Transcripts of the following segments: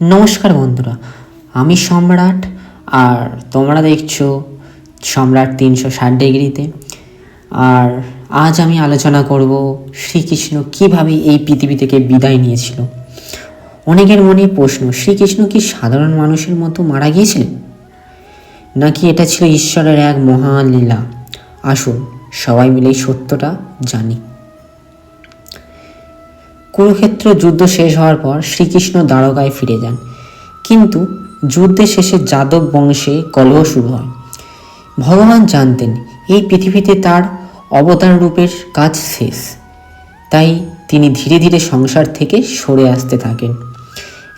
নমস্কার বন্ধুরা, আমি সম্রাট আর তোমরা দেখছ সম্রাট তিনশো ষাট ডিগ্রিতে। আর আজ আমি আলোচনা করব শ্রীকৃষ্ণ কীভাবে এই পৃথিবী থেকে বিদায় নিয়েছিল। অনেকের মনে প্রশ্ন, শ্রীকৃষ্ণ কি সাধারণ মানুষের মতো মারা গিয়েছিলেন? নাকি এটা ছিল ঈশ্বরের এক মহান লীলা আসুন সবাই মিলে সত্যটা জানি। কুরুক্ষেত্র যুদ্ধ শেষ হওয়ার পর শ্রীকৃষ্ণ দ্বারকায় ফিরে যান। কিন্তু যুদ্ধের শেষে যাদব বংশে কলহ শুরু হয়। ভগবান জানতেন, এই পৃথিবীতে তার অবতার রূপের কাজ শেষ। তাই তিনি ধীরে ধীরে সংসার থেকে সরে আসতে থাকেন।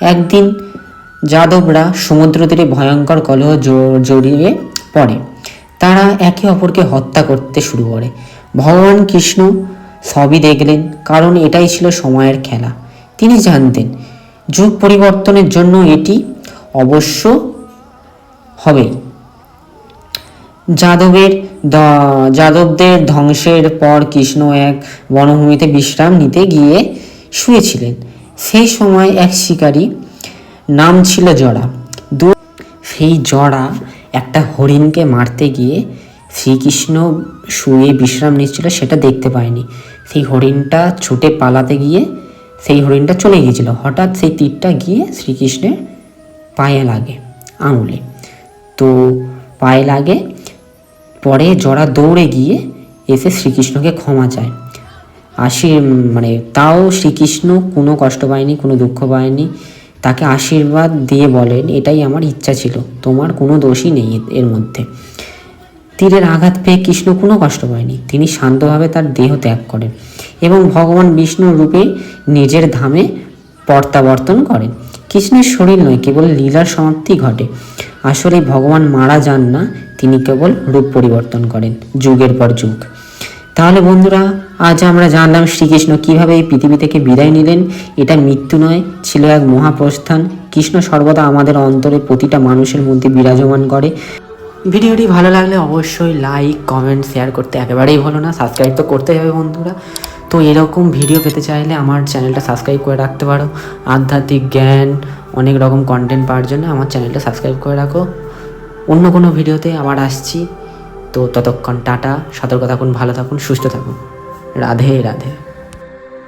একদিন যাদবরা সমুদ্র তীরে ভয়ঙ্কর কলহ জড়িয়ে পড়ে। তারা একে অপরকে হত্যা করতে শুরু করে। ভগবান কৃষ্ণ সবই দেখলেন, কারণ এটাই ছিল সময়ের খেলা। তিনি জানতেন, যুগ পরিবর্তনের জন্য এটি অবশ্য হবেই যাদবের যাদবদের ধ্বংসের পর কৃষ্ণ এক বনভূমিতে বিশ্রাম নিতে গিয়ে শুয়েছিলেন। সেই সময় এক শিকারী, নাম ছিল জড়া। দু সেই জড়া একটা হরিণকে মারতে গিয়ে শ্রীকৃষ্ণ শুয়ে বিশ্রাম নিচ্ছিল, সেটা দেখতে পায়নি। সেই হরিণটা ছুটে পালাতে গিয়ে, সেই হরিণটা চলে গিয়েছিল। হঠাৎ সেই তীরটা গিয়ে শ্রীকৃষ্ণের পায়ে লাগে, আঙুলে। তো পায়ে লাগে, পরে জরা দৌড়ে গিয়ে এসে শ্রীকৃষ্ণকে ক্ষমা চায়। আশি মানে তাও শ্রীকৃষ্ণ কোনো কষ্ট পায়নি, কোনো দুঃখ পায়নি, তাকে আশীর্বাদ দিয়ে বলেন, এটাই আমার ইচ্ছা ছিল, তোমার কোনো দোষই নেই এর মধ্যে। তীরের আঘাত পেয়ে কৃষ্ণ কোনো কষ্ট পায়নি। তিনি শান্তভাবে তার দেহ ত্যাগ করেন এবং ভগবান বিষ্ণুর রূপে নিজের ধামে প্রত্যাবর্তন করেন। কৃষ্ণের শরীর নয়, কেবল লীলার সমাপ্তি ঘটে। আসলে ভগবান মারা যান না, তিনি কেবল রূপ পরিবর্তন করেন, যুগের পর যুগ। তাহলে বন্ধুরা, আজ আমরা জানলাম শ্রীকৃষ্ণ কীভাবে এই পৃথিবী থেকে বিদায় নিলেন। এটা মৃত্যু নয়, ছিল এক মহাপ্রস্থান। কৃষ্ণ সর্বদা আমাদের অন্তরে প্রতিটা মানুষের মধ্যে বিরাজমান করে। ভিডিওটি ভালো লাগলে অবশ্যই লাইক কমেন্ট শেয়ার করতে একেবারেই ভালো না। সাবস্ক্রাইব তো করতেই হবে বন্ধুরা। তো এরকম ভিডিও পেতে চাইলে আমার চ্যানেলটা সাবস্ক্রাইব করে রাখতে পারো। আধ্যাত্মিক জ্ঞান, অনেক রকম কন্টেন্ট পাওয়ার জন্য আমার চ্যানেলটা সাবস্ক্রাইব করে রাখো। অন্য কোনো ভিডিওতে আবার আসছি। তো ততক্ষণ টাটা, সতর্ক থাকুন, ভালো থাকুন, সুস্থ থাকুন। রাধে রাধে।